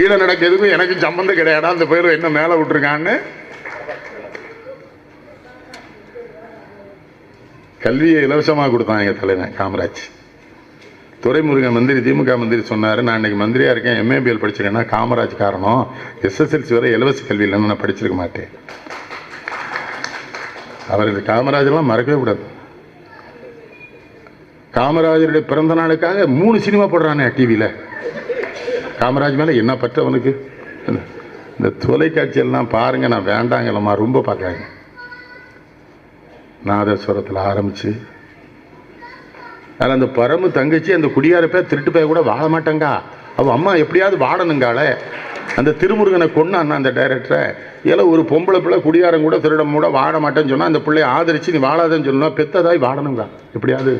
கீழே நடக்கிறதுக்கும் எனக்கு சம்மந்தம் கிடையாடா அந்த பேர் என்ன மேலே விட்டுருக்கான்னு? கல்வியை இலவசமாக கொடுத்தான் எங்கள் தலைவன் காமராஜ். துரைமுருகன் மந்திரி திமுக மந்திரி சொன்னார். நான் இன்றைக்கி மந்திரியாக இருக்கேன் எம்ஏபிஎல் படிச்சிருக்கேன்னா காமராஜ் காரணம். எஸ்எஸ்எல்சி வரை இலவச கல்வி இல்லைன்னு நான் படிச்சிருக்க மாட்டேன். அவர்கள் காமராஜெல்லாம் மறக்கவே கூடாது. காமராஜருடைய பிறந்த நாளுக்காக மூணு சினிமா போடுறானே டிவியில். காமராஜ் மேலே என்ன பற்ற அவனுக்கு? இந்த தொலைக்காட்சியெல்லாம் பாருங்க நான் வேண்டாங்களம்மா ரொம்ப பார்க்காங்க நாதஸ்வரத்தில் ஆரம்பிச்சு அதில் அந்த பரமு தங்கச்சி அந்த குடியார பேர் திருட்டு போய் கூட வாழ மாட்டாங்கா. அவள் அம்மா எப்படியாவது வாடணுங்கால அந்த திருமுருகனை கொண்டான் அந்த டைரக்டரை ஏல ஒரு பொம்பளை பிள்ளை குடியாரம் கூட திருடம் கூட வாட மாட்டேன்னு சொன்னால் அந்த பிள்ளைய ஆதரிச்சு நீ வாழாதேன்னு சொன்னால் பெத்ததாய் வாடணுங்க. எப்படியாவது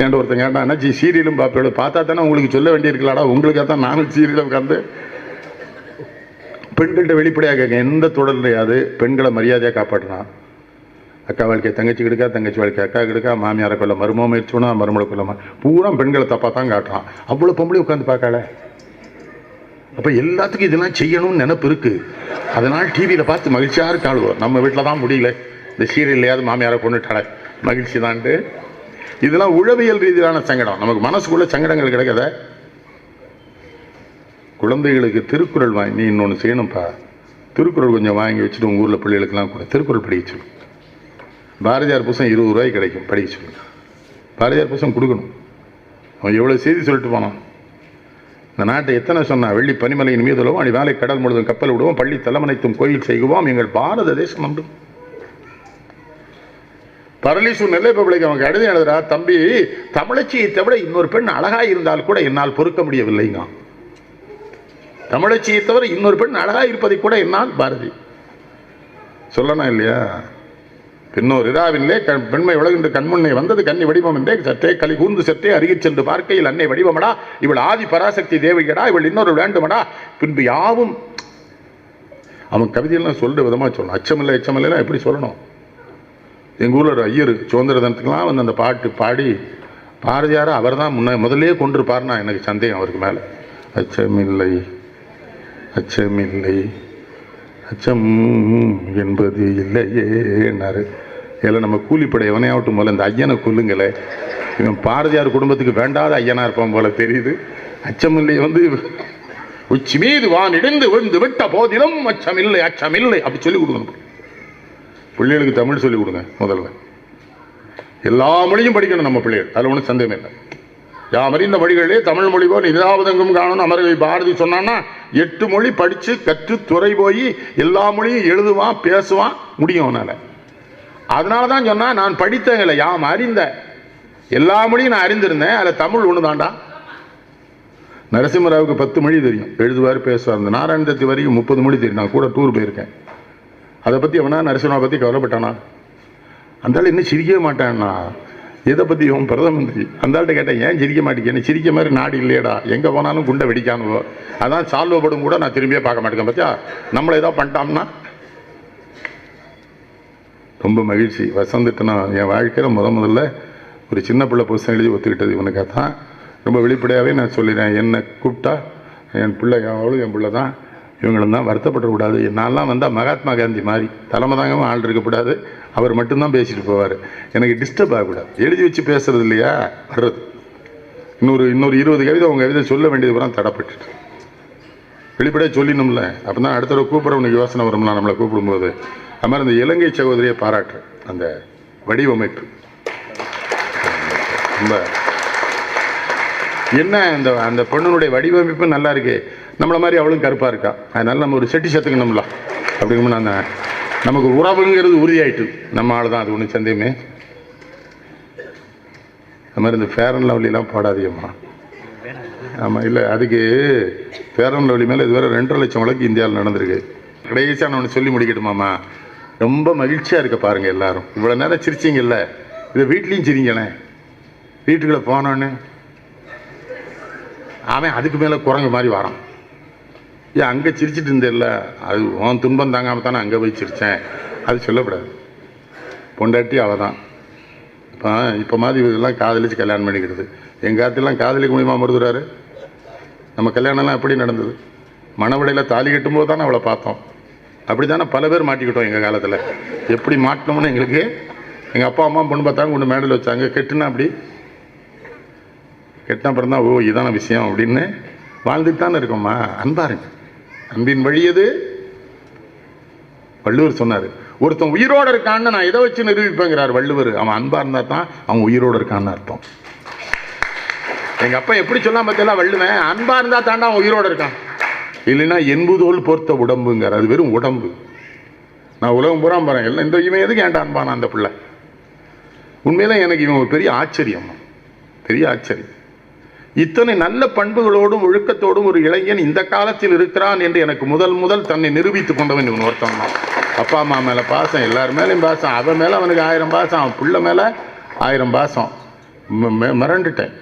என்கிட்ட ஒருத்தன் கேட்டான் அண்ணாச்சி சீரியலும் பார்ப்பேன் பார்த்தா தானே உங்களுக்கு சொல்ல வேண்டியிருக்கலாடா. உங்களுக்காக தான் நானும் சீரியலை உட்காந்து பெண்கள்கிட்ட வெளிப்படையாக கேட்க எந்த தொடர்லையாவது பெண்களை மரியாதையாக காப்பாற்றலாம். அக்கா வாழ்க்கை தங்கச்சி கெடுக்கா தங்கச்சி வாழ்க்கை அக்கா கிடக்கா மாமியாரை கொல்ல மருமோ முயற்சினா மருமலை கொல்ல பூரா பெண்களை தப்பாக தான் காட்டுறான். அவ்வளோ பொம்பளை உட்காந்து பார்க்கல அப்போ எல்லாத்துக்கும் இதெல்லாம் செய்யணும்னு நினப்பு இருக்குது அதனால் டிவியில் பார்த்து மகிழ்ச்சியாக இருக்காளுவோம் நம்ம வீட்டில் தான் முடியல. இந்த சீரியல்லையாவது மாமியாரை கொண்டுட்டாள மகிழ்ச்சி தான்ட்டு இதெல்லாம் உளவியல் ரீதியிலான சங்கடம். நமக்கு மனசுக்குள்ள சங்கடங்கள் கிடைக்காத? குழந்தைகளுக்கு திருக்குறள் வாங்கி நீ இன்னொன்று செய்யணும்ப்பா திருக்குறள் கொஞ்சம் வாங்கி வச்சுட்டு உங்கள் ஊரில் பிள்ளைகளுக்கெல்லாம் கூட. திருக்குறள் படிக்க சொல்லு. பாரதியார் புத்தகம் இருபது ரூபாய்க்கு கிடைக்கும் படிக்க சொல்லுங்க பாரதியார் புத்தகம் கொடுக்கணும். அவன் எவ்வளோ செய்தி சொல்லிட்டு போனான். இந்த நாட்டை எத்தனை சொன்னா வெள்ளி பனிமலையின் மீது உலகம் அடி வேலை கடல் முழுவதும் கப்பல் விடுவோம் பள்ளி தலைமனைத்தும் கோயில் செய்குவோம் எங்கள் பாரத தேசம் நம்பு பரலீசூர் நெல்லை பப்ளிக் அவங்க கடிதம் எழுதுறா தம்பி தமிழச்சியை தவிர இன்னொரு பெண் அழகா இருந்தால் கூட என்னால் பொறுக்க முடியவில்லைங்க. தமிழச்சியை தவிர இன்னொரு பெண் அழகா இருப்பதை கூட என்னால் பாரதி. சொல்லணும் இல்லையா? பின்னோர் இராவிலே கண் பெண்மை உலகின்ற கண்முன்னை வந்தது கன்னி வடிவம் என்றே சற்றே களி கூர்ந்து சற்றே அருகிச் சென்று பார்க்கையில் அன்னை வடிவமடா இவள் ஆதி பராசக்தி தேவிகடா இவள் இன்னொரு வேண்டுமடா. பின்பு யாவும் அவன் கவிதையெல்லாம் சொல்ற விதமா சொல்லணும் அச்சமில்லை அச்சமில்லைன்னா எப்படி சொல்லணும்? எங்கள் ஊரில் ஒரு ஐயர் சுதந்திர வந்து அந்த பாட்டு பாடி பாரதியாரை அவர் தான் முன்ன முதலே கொண்டிருப்பார்னா எனக்கு சந்தேகம் அவருக்கு மேலே. அச்சமில்லை அச்சமில்லை அச்சம் என்பது இல்லையேனாரு இதில் நம்ம கூலிப்படை எவனையாவட்டும் போல இந்த ஐயனை கொல்லுங்களே. இவன் பாரதியார் குடும்பத்துக்கு வேண்டாத ஐயனா இருப்பான் போல தெரியுது. அச்சமில்லை வந்து உச்சி மீது வான் இடிந்து விழுந்து விட்ட போதிலும் அச்சமில்லை அச்சமில்லை அப்படி சொல்லி கொடுக்கணும். பிள்ளைகளுக்கு தமிழ் சொல்லிக் கொடுங்க முதல்ல. எல்லா மொழியும் படிக்கணும் நம்ம பிள்ளைகள். அதில் ஒன்றும் சந்தேகம் இல்லை. யாம் அறிந்த மொழிகளே தமிழ் மொழி போல் எங்கும் காணணும் அமரவை பாரதி சொன்னான்னா எட்டு மொழி படித்து கற்று துறை போய் எல்லா மொழியும் எழுதுவான் பேசுவான் முடியும் அவனால். அதனால தான் சொன்னால் நான் படித்தங்களை யாம் அறிந்த எல்லா மொழியும் நான் அறிந்திருந்தேன். அதில் தமிழ் ஒன்று தாண்டா நரசிம்மராவுக்கு பத்து மொழி தெரியும். எழுதுவார் பேசுவார். இந்த நாராயணத்தி வரைக்கும் முப்பது மொழி தெரியும். நான் கூட டூர் போயிருக்கேன். அதை பற்றி அவனா நரசிம்மா பற்றி கவலைப்பட்டானா? அந்த இன்னும் சிரிக்கவே மாட்டான்னா? எதை பற்றி இவன் பிரதம மந்திரி அந்தாள்கிட்ட கேட்டேன் ஏன் சிரிக்க மாட்டேங்க? சிரிக்க மாதிரி நாடு இல்லையடா. எங்கே போனாலும் குண்டை வெடிக்காமல் அதான் சால்வப்படும் கூட நான் திரும்பியே பார்க்க மாட்டேங்க பார்த்தியா நம்மளை ஏதோ பண்ணிட்டோம்னா ரொம்ப மகிழ்ச்சி. வசந்துட்டு நான் என் வாழ்க்கையில் முத முதல்ல ஒரு சின்ன பிள்ளை புதுசன் எழுதி ஒத்துக்கிட்டது இவனுக்காக தான் ரொம்ப வெளிப்படையாகவே நான் சொல்லிடுறேன். என்னை கூப்பிட்டா என் பிள்ளை எவ்வளோ என் பிள்ளை தான் இவங்களும் தான் வருத்தப்படக்கூடாது. நான்லாம் வந்தால் மகாத்மா காந்தி மாதிரி தலைமை தாங்காமல் ஆள் இருக்கக்கூடாது. அவர் மட்டும்தான் பேசிட்டு போவார். எனக்கு டிஸ்டர்ப் ஆகக்கூடாது. எழுதி வச்சு பேசுறது இல்லையா? வர்றது. இன்னொரு இன்னொரு இருபது கவிதை உங்கள் கவிதை சொல்ல வேண்டியது பூரா தடப்பட்டுட்டு. வெளிப்படையாக சொல்லிடணும்ல. அப்போ தான் அடுத்த கூப்பிட்றவனுக்கு யோசனை வரும்ல நம்மளை கூப்பிடும்போது. அது மாதிரி அந்த இலங்கை சகோதரியை பாராட்டுறேன் அந்த வடிவமைப்பு. ரொம்ப. என்ன அந்த அந்த பொண்ணுனுடைய வடிவமைப்பு நல்லா இருக்குது நம்மளை மாதிரி அவளும் கருப்பாக இருக்கா. அதனால நம்ம ஒரு செட்டி செத்துக்கணும்ல. அப்படிங்கும்போது நான் நமக்கு உறவுங்கிறது உறுதியாயிட்டு நம்ம ஆள் தான். அது ஒன்றும் சந்தேகமே. அது மாதிரி இந்த ஃபேர் அண்ட் லவ்லிலாம் போடாதீங்கம்மா. ஆமாம் இல்லை அதுக்கு ஃபேர் அண்ட் லவ்லி மேலே இதுவரை ரெண்டரை லட்சம் வழக்கு இந்தியாவில் நடந்திருக்கு. கடைசியாக நான் ஒன்று சொல்லி முடிக்கட்டுமாம்மா. ரொம்ப மகிழ்ச்சியாக இருக்க பாருங்கள் எல்லாரும். இவ்வளோ நேரம் சிரிச்சிங்கல்ல. இதை வீட்லேயும் சிரிங்களேன் வீட்டுக்குள்ளே போனோன்னு. அவன் அதுக்கு மேலே குரங்கு மாதிரி வரான். ஏன் அங்கே சிரிச்சிட்டு இருந்தேல்ல. அது உன் துன்பம் தாங்காமல் தானே அங்கே போய் சிரித்தேன் அது சொல்லக்கூடாது பொண்டாட்டி அவள் தான் இப்போ இப்போ மாதிரி இதெல்லாம் காதலிச்சு கல்யாணம் பண்ணிக்கிறது. எங்கள் காலத்திலாம் காதலிக்க முடியுமா மருதுறாரு நம்ம கல்யாணம்லாம் எப்படி நடந்தது? மணவடையில் தாலி கட்டும்போது தானே அவளை பார்த்தோம். அப்படி தானே பல பேர் மாட்டிக்கிட்டோம் எங்கள் காலத்தில். எப்படி மாட்டினோம்னு எங்களுக்கு எங்கள் அப்பா அம்மா பொண்ணு பார்த்தாங்க கொண்டு மேடல் வச்சாங்க. கெட்டுனா அப்படி? கெட்டின அப்புறம் தான் ஓ இதான விஷயம் அப்படின்னு வாழ்ந்துட்டு தானே இருக்கோம்மா. அன்பாருங்க. அன்பின் வழியது வள்ளுவர் சொன்னார். ஒருத்தன் உயிரோடு இருக்கான்னு நான் இதை வச்சு நிரூபிப்பேங்கிறார் வள்ளுவர். அவன் அன்பா இருந்தால் தான் அவன் உயிரோடு இருக்கான்னு அர்த்தம். எங்க அப்பா எப்படி சொல்லாம பார்த்தா வள்ளுவன் அன்பா இருந்தா தாண்டா அவன் உயிரோடு இருக்கான். இல்லைன்னா என்புதோல் பொறுத்த உடம்புங்கிற அது வெறும் உடம்பு. நான் உலகம் பூரா போறேன் எல்லாம் இந்த இவன் எதுக்கு ஏன்டா அன்பானா அந்த பிள்ளை? உண்மையில எனக்கு இவன் ஒரு பெரிய ஆச்சரியம். பெரிய ஆச்சரியம். இத்தனை நல்ல பண்புகளோடும் ஒழுக்கத்தோடும் ஒரு இளைஞன் இந்த காலத்தில் இருக்கிறான் என்று எனக்கு முதல் முதல் தன்னை நிரூபித்துக் கொண்டவன் இவன் ஒருத்தன் தான். அப்பா அம்மா மேல பாசம் எல்லார் மேலேயும் பாசம். அவன் மேல அவனுக்கு ஆயிரம் பாசம் அவன் புள்ள மேல ஆயிரம் பாசம். ம- மிரண்டுட்டேன்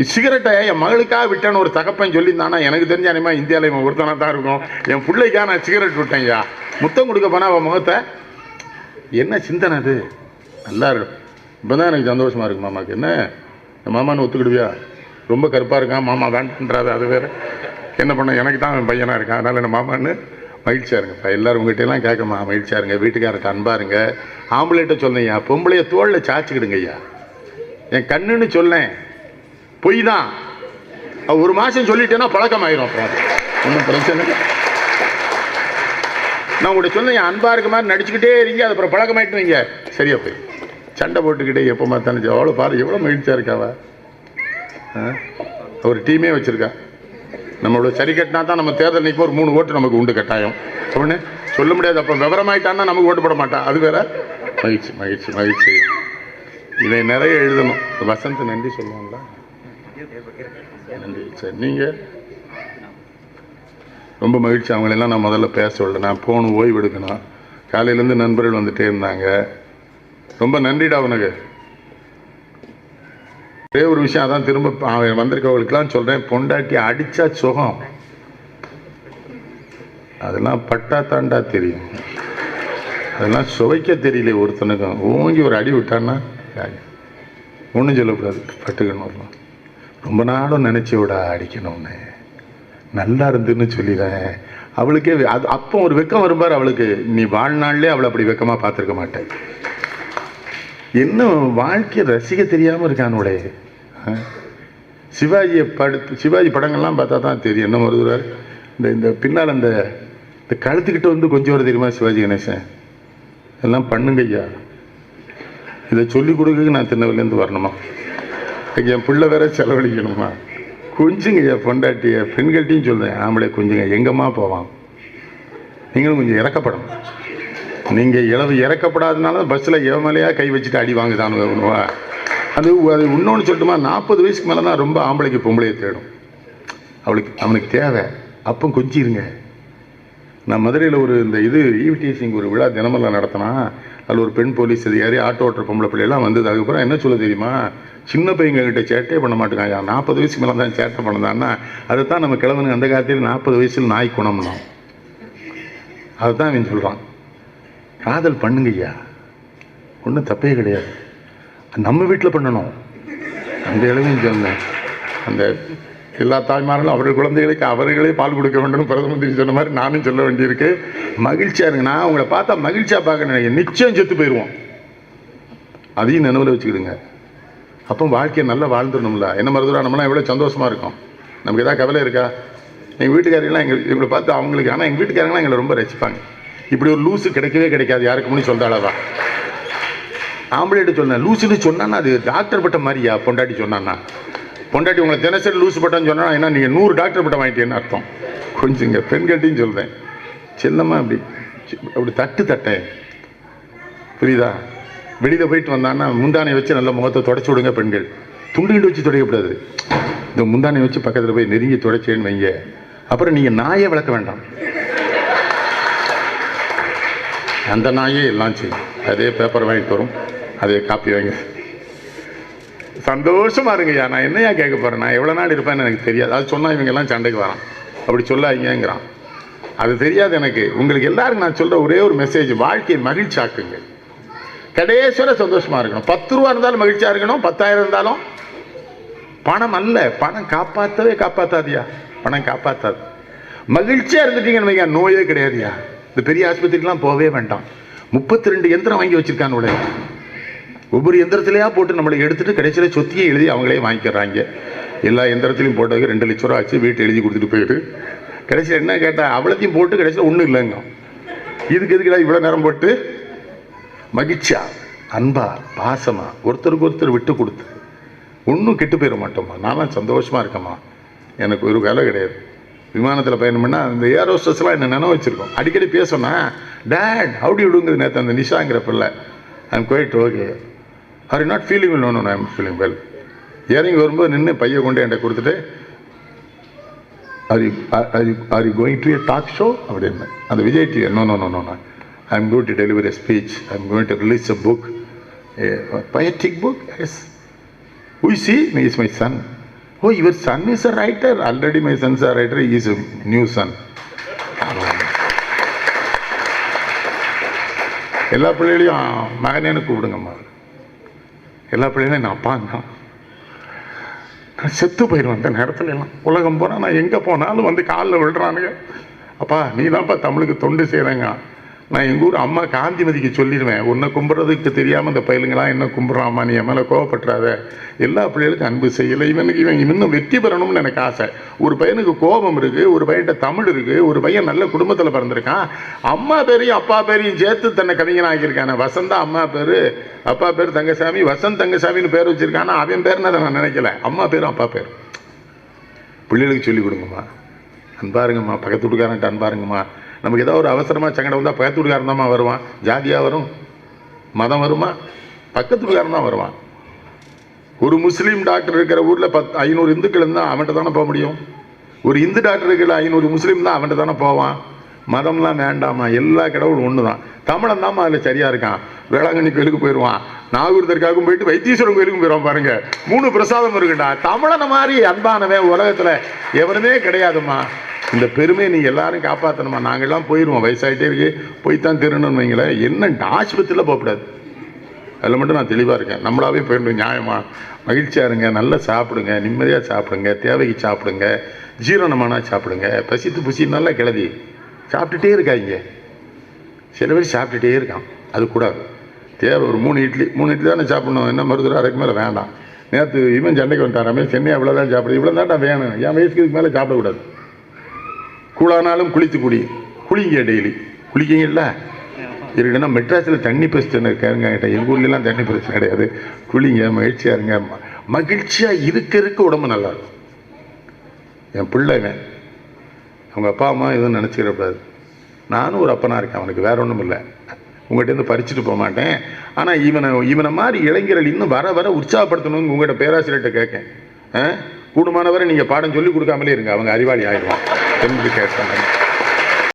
சிகரெட்டை என் மகளுக்காக விட்டேன்னு ஒரு தகப்பன் சொல்லியிருந்தானா எனக்கு தெரிஞ்ச அனிமா இந்தியாவில் இவன் ஒருத்தனா தான் இருக்கும். என் பிள்ளைக்காக நான் சிகரெட் விட்டேன்யா முத்தம் கொடுக்க போனா அவன் முகத்தை என்ன சிந்தனை அது? நல்லா இருக்கும். இப்போ தான் எனக்கு சந்தோஷமா இருக்கு மாமாக்கு. என்ன? மாமான்னு ஒத்துக்கிடுவியா? ரொம்ப கருப்பாக இருக்கான். மாமா வேண்டான்றாது அது வேற. என்ன பண்ண எனக்கு தான் அவன் பையனாக இருக்கான். அதனால் என்ன மாமான்னு மகிழ்ச்சியாக இருங்கப்பா எல்லாரும் எல்லோரும் உங்கள்கிட்டலாம் கேட்கமா மகிழ்ச்சியாக இருங்க. வீட்டுக்காரர்கிட்ட அன்பாக இருங்க. ஆம்பளைகிட்ட சொன்னீங்க பொம்பளைய தோளில் சாச்சிக்கிடுங்க ஐயா. என் கண்ணுன்னு சொல்லேன். பொய் தான். ஒரு மாதம் சொல்லிட்டேன்னா பழக்கமாயிரும் அப்புறம் ஒன்றும் பிரச்சனை இல்லை. நான் உங்கள்கிட்ட சொன்னேன் அன்பாக இருக்க மாதிரி நடிச்சுக்கிட்டே இருங்க அது அப்புறம் பழக்கமாயிட்டு வைங்க. சரியா போய் சண்டை போட்டுக்கிட்டே எப்போ பார்த்தாலும் அவ்வளோ பாரு எவ்வளோ மகிழ்ச்சியாக இருக்காவா ஒரு டீமே வச்சுருக்கா. நம்மளோட சரி கட்டினா தான் நம்ம தேர்தல் நிற்கும் ஒரு மூணு ஓட்டு நமக்கு உண்டு கட்டாயம். அப்படின்னு சொல்ல முடியாது. அப்போ விவரமாயிட்டான்னா நமக்கு ஓட்டு போட மாட்டான் அது வேற? மகிழ்ச்சி மகிழ்ச்சி மகிழ்ச்சி. இதை நிறைய எழுதணும். வசந்த் நன்றி சொல்லுவாங்களா நன்றி. சரி நீங்கள் ரொம்ப மகிழ்ச்சி. அவங்களெல்லாம் நான் முதல்ல பேச சொல்லலை. நான் போகணும் ஓய்வு எடுக்கணும். காலையிலேருந்து நண்பர்கள் வந்துகிட்டே இருந்தாங்க. ரொம்ப நன்றிடா உனக்கு. ஒரே ஒரு விஷயம் அதான் திரும்ப அவன் வந்திருக்கவங்களுக்கெல்லாம் சொல்கிறேன் பொண்டாட்டி அடித்தா சுகம். அதெல்லாம் பட்டா தாண்டா தெரியும். அதெல்லாம் சுவைக்க தெரியல ஒருத்தனுக்கும். ஓங்கி ஒரு அடி விட்டான்னா ஒன்றும் சொல்லக்கூடாது. பட்டுக்கணும் வரலாம் ரொம்ப நாளும் நினச்சி விட அடிக்கணும்னு. நல்லா இருந்துன்னு சொல்லிடுறேன். அவளுக்கே அது அப்போ ஒரு வெக்கம் வரும்பார் அவளுக்கு. நீ வாழ்நாள்லேயே அவளை அப்படி வெக்கமாக பார்த்துருக்க மாட்டேன். என்ன வாழ்க்கையை ரசிக்க தெரியாமல் இருக்கானுடைய சிவாஜியை படுத்து சிவாஜி படங்கள்லாம் பார்த்தா தான் தெரியும். என்ன வருதுறாரு இந்த இந்த பின்னால் அந்த இந்த கழுத்துக்கிட்ட வந்து கொஞ்சம் வர தெரியுமா சிவாஜி கணேசன்? எல்லாம் பண்ணுங்க ஐயா. இதை சொல்லிக் கொடுக்க நான் திருநெல்வேலியிலேருந்து வரணுமா? என் பிள்ளை வேற செலவழிக்கணுமா? கொஞ்சுங்க ஐயா பொண்டாட்டிய. பெண்கள்ட்டையும் சொல்றேன். ஆம்பளை கொஞ்சுங்க. எங்கம்மா போவான்? நீங்களும் கொஞ்சம் இறக்கப்படணும். நீங்கள் இழவு இறக்கப்படாதனால பஸ்ஸில் எவமலையா கை வச்சுட்டு அடி வாங்குதானுங்க அது அது இன்னொன்று சொல்லட்டுமா? நாற்பது வயசுக்கு மேலே தான் ரொம்ப ஆம்பளைக்கு பொம்பளையை தேடும். அவளுக்கு அவனுக்கு தேவை. அப்போ கொஞ்சிருங்க. நான் மதுரையில் ஒரு இந்த இது ஈவிடிஎஸ்சிங் ஒரு விழா தினமரில் நடத்தினா அதில் ஒரு பெண் போலீஸ் அதிகாரி ஆட்டோ ஓட்டுற பொம்பளை பிள்ளைலாம் வந்தது. அதுக்கப்புறம் என்ன சொல்ல தெரியுமா? சின்ன பையங்கள்கிட்ட சேட்டே பண்ண மாட்டேங்க. நாற்பது வயசுக்கு மேலே தான் சேட்டை பண்ணதான்னா அதை தான் நம்ம கிழவனுக்கு அந்த காலத்தில் நாற்பது வயசில் நாய் குணம்னோம். அதை தான் சொல்கிறான் காதல் பண்ணுங்க ஐயா ஒன்றும் தப்பே கிடையாது. நம்ம வீட்டில் பண்ணணும். அந்த இளவையும் சொன்னேன் அந்த எல்லா தாய்மார்களும் அவர்கள் குழந்தைகளுக்கு அவர்களே பால் கொடுக்க வேண்டும். பிரதம மந்திரி சொன்ன மாதிரி நானும் சொல்ல வேண்டியிருக்கு. மகிழ்ச்சியாக இருங்க. நான் உங்களை பார்த்தா மகிழ்ச்சியாக பார்க்க நினைக்கிறேன். நிச்சயம் செத்து போயிடுவோம் அதையும் நினைவில் வச்சுக்கிடுங்க. அப்போ வாழ்க்கையை நல்லா வாழ்ந்துடணும்ல. என்ன மருதுரா நம்மளாம் எவ்வளோ சந்தோஷமாக இருக்கும். நமக்கு எதாவது கவலை இருக்கா? எங்கள் வீட்டுக்காரங்களாம் எங்கள் இவங்களை பார்த்து அவங்களுக்கு ஆனால் எங்கள் வீட்டுக்காரங்களாம் எங்களை ரொம்ப ரசிப்பாங்க. இப்படி ஒரு லூஸு கிடைக்கவே கிடைக்காது. யாருக்கு முன்னாடி சொல்ற ஆம்பளைட்டு சொன்னேன் லூசுன்னு சொன்னான்னா அது டாக்டர் பட்ட மாதிரியா? பொண்டாட்டி சொன்னான்னா. பொண்டாட்டி உங்களை தினசரி லூஸ் பட்டம்னு சொன்னால் என்ன நீங்கள் நூறு டாக்டர் பட்டம் வாங்கிட்டேன்னு அர்த்தம். கொஞ்சங்க பெண்கட்டின்னு சொல்கிறேன் செல்லமா அப்படி அப்படி தட்டு தட்டேன் புரியுதா? வெளியில் போயிட்டு வந்தான்னா முந்தானை வச்சு நல்ல முகத்தை தொடச்சி விடுங்க பெண்கள். துண்டுகிட்டு வச்சு துடைக்கக்கூடாது. இந்த முந்தானை வச்சு பக்கத்தில் போய் நெருங்கி துடைச்சேன்னு வைங்க. அப்புறம் நீங்கள் நாயே வளர்க்க வேண்டாம். அந்த நாயே எல்லாம் செய்யும். அதே பேப்பர் வாங்கிட்டு வரும். அதே காப்பி வாங்கி சந்தோஷமா இருங்கய்யா. நான் என்னையா கேட்க போகிறேன் நான் எவ்வளோ நாள் இருப்பேன்னு எனக்கு தெரியாது. அது சொன்னால் இவங்கெல்லாம் சண்டைக்கு வரான். அப்படி சொல்லாதீங்கிறான் அது தெரியாது எனக்கு. உங்களுக்கு எல்லாருக்கும் நான் சொல்கிற ஒரே ஒரு மெசேஜ் வாழ்க்கையை மகிழ்ச்சியாக்குங்க ஆக்குங்க. சந்தோஷமாக இருக்கணும். பத்து ரூபா இருந்தாலும் மகிழ்ச்சியாக இருக்கணும். பத்தாயிரம் இருந்தாலும் பணம் அல்ல. பணம் காப்பாற்றவே காப்பாற்றாதியா பணம் காப்பாற்றாது மகிழ்ச்சியாக இருந்துட்டீங்கன்னு நோயே கிடையாதுயா. இந்த பெரிய ஆஸ்பத்திரிலாம் போகவே வேண்டாம். முப்பத்தி ரெண்டு எந்திரம் வாங்கி வச்சிருக்கானுடைய ஒவ்வொரு எந்திரத்திலையா போட்டு நம்மளை எடுத்துட்டு கடைசியில் சொத்தியை எழுதி அவங்களே வாங்கிக்கிறாங்க. எல்லா எந்திரத்திலையும் போட்டதுக்கு ரெண்டு லட்ச ரூபா ஆச்சு வீட்டு எழுதி கொடுத்துட்டு போயிட்டு கடைசியில் என்ன கேட்டால் அவ்வளோத்தையும் போட்டு கடைசியில் ஒன்றும் இல்லைங்க. இதுக்கு எதுக்குடா இவ்வளோ நேரம் போட்டு? மகிழ்ச்சியா? அன்பா? பாசமா? ஒருத்தருக்கு ஒருத்தர் விட்டு கொடுத்து. ஒன்றும் கெட்டு போயிட மாட்டோம்மா. நான்லாம் சந்தோஷமாக இருக்கேம்மா. எனக்கு ஒரு வேலை கிடையாது. விமானத்தில் பயணம் பண்ணால் அந்த ஏரோஸ்டஸ்லாம் என்ன நினைவு வச்சுருக்கோம்? அடிக்கடி பேசணும்னா டேட் ஹவுடி விடுங்குது நேற்று அந்த நிஷாங்கிற பிள்ளை I'm quite okay are not feeling well no I'm feeling well இறங்கி வரும்போது நின்று பையன் கொண்டு என்கிட்ட கொடுத்துட்டு are you are you going to a talk show அப்படின்னு. அந்த Vijay TV no no no no I am going to delivery speech I am going to release a book poetic book? Book yes is she he is my oh your son is a writer. Already my son is a writer. He is a new son. எல்லா பிள்ளைகளையும் மகனேன்னு கூப்பிடுங்கம்மா. எல்லா பிள்ளைகளையும் நான் அப்பாங்க நான் செத்து போயிடுவேன் அந்த நேரத்துல எல்லாம் உலகம் போனால் நான் எங்கே போனாலும் வந்து காலில் விழுறானுங்க. அப்பா நீ தான்ப்பா தமிழுக்கு தொண்டு செய்கிறேங்க நான் எங்கள் ஊர் அம்மா காந்திமதிக்கு சொல்லிடுவேன். உன்னை கும்பிட்றதுக்கு தெரியாமல் இந்த பயிலுங்களாம் என்ன கும்பிட்றாம்மா நீ? என் மேலே கோவப்பட்டுறாத. எல்லா பிள்ளைகளுக்கும் அன்பு செய்யலை. இவனுக்கு இவன் இன்னும் வெற்றி பெறணும்னு எனக்கு ஆசை. ஒரு பையனுக்கு கோபம் இருக்குது ஒரு பையன்கிட்ட தமிழ் இருக்குது ஒரு பையன் நல்ல குடும்பத்தில் பிறந்திருக்கான். அம்மா பேரையும் அப்பா பேரையும் சேர்த்து தன்னை கவிஞன் ஆக்கியிருக்கானே. வசந்தா அம்மா பேர் அப்பா பேர் தங்கசாமி வசந்த் தங்கசாமின்னு பேர் வச்சுருக்கானா? அவன் பேர்னு அதை நான் நினைக்கல. அம்மா பேரும் அப்பா பேர் பிள்ளைகளுக்கு சொல்லிக் கொடுங்கம்மா. அன்பாருங்கம்மா. பக்கத்து வீட்டுக்காரன்ட்டு அன்பாருங்கம்மா. நமக்கு ஏதோ ஒரு அவசரமாக சங்கடம் வந்தால் பக்கத்து வீட்டுக்காரன் தான் வருவான். ஜாதியாக வரும். மதம் வருமா? பக்கத்து வீட்டுக்காரன் தான் வருவான். ஒரு முஸ்லீம் டாக்டர் இருக்கிற ஊரில் பத் ஐநூறு இந்துக்கள் இருந்தால் அவன்கிட்ட தானே போக முடியும்? ஒரு இந்து டாக்டர் இருக்கிற ஐநூறு முஸ்லீம் தான் அவன்கிட்ட தானே போவான்? மதம்லாம் வேண்டாமா எல்லா கடவுளும் ஒன்று தான் தமிழன் தான் அதில் சரியாக இருக்கான். வேளாங்கண்ணி கோயிலுக்கு போயிடுவான் நாகூர் தர்காவுக்கும் போயிட்டு வைத்தீஸ்வரன் கோயிலுக்கும் போயிடுவான் பாருங்க. மூணு பிரசாதம் இருக்குண்டா. தமிழனை மாதிரி அன்பானவன் உலகத்தில் எவனுமே கிடையாதும்மா. இந்த பெருமையை நீங்கள் எல்லாரும் காப்பாற்றணுமா நாங்கள்லாம் போயிடுவோம் வயசாகிட்டே இருக்கு. தான் திருடணும்னு வைங்களேன். என்ன ஆஸ்பத்திரியில் போகக்கூடாது. அதில் மட்டும் நான் தெளிவாக இருக்கேன். நம்மளாவே போயிடணும். நியாயமாக மகிழ்ச்சியாக இருங்க. நல்லா சாப்பிடுங்க. நிம்மதியாக சாப்பிடுங்க. தேவைக்கு சாப்பிடுங்க. ஜீரணமானால் சாப்பிடுங்க. பசித்து புசி நல்லா கிளதி சாப்பிட்டுட்டே இருக்காங்க சில பேர் சாப்பிட்டுட்டே இருக்கான். அது கூடாது தேவை ஒரு மூணு இட்லி. மூணு இட்லி தானே சாப்பிடணும். என்ன மருத்துவ அதுக்கு மேலே வேண்டாம். நேற்று இவன் சண்டைக்கு வந்துட்டாராமே சென்னை இவ்வளோ தான் சாப்பிடுது இவ்வளோ தான் வேணும். என் வயசுக்கு இதுக்கு மேலே சாப்பிடக்கூடாது. கூழானாலும் குளித்து குடி. குளிங்க டெய்லி குளிக்கீங்கல்ல? இருக்குன்னா மெட்ராஸில் தண்ணி பிரச்சனை இருக்காருங்க கிட்ட எங்கள் ஊர்லலாம் தண்ணி பிரச்சனை கிடையாது. குளிங்க மகிழ்ச்சியாக இருங்க. ம- மகிழ்ச்சியாக இருக்க இருக்க உடம்பு நல்லா இருக்கும். என் பிள்ளைங்க அவங்க அப்பா அம்மா எதுவும் நினச்சிக்கிடக்கூடாது நானும் ஒரு அப்பனா இருக்கேன். அவனுக்கு வேற ஒன்றும் இல்லை. உங்கள்கிட்ட பறிச்சுட்டு போக மாட்டேன். ஆனால் இவனை இவனை மாதிரி இளைஞர்கள் இன்னும் வர வர உற்சாகப்படுத்தணும்னு உங்கள்கிட்ட பேராசிரியர்கிட்ட கேட்கேன். ஆ? கூடுமானவரை நீங்கள் பாடம் சொல்லி கொடுக்காமலே இருங்க. அவங்க அறிவாளி ஆயிடுவான் என்று கேட்கணும்